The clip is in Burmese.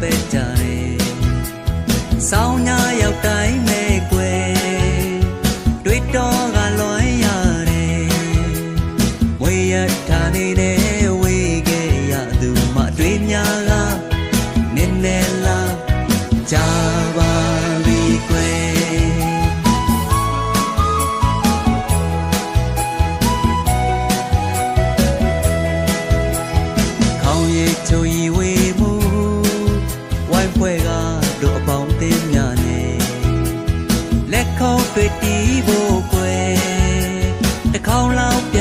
ပဲကြတယ်စောင်းညာရောက်တိုင်းမဲ့ကွယ်တွေ့တော့ကလွန်ရတယ်ဝေရထားနေတဲ့ဝေခဲ့ရသူမှတွေ့များလားနည်းနည်းလားကြာပါပြီကွယ်ချွေဝေမ ခေါက်တွေ့တီးဖို့ကွယ်တစ်ခေါက်လောက်ပြ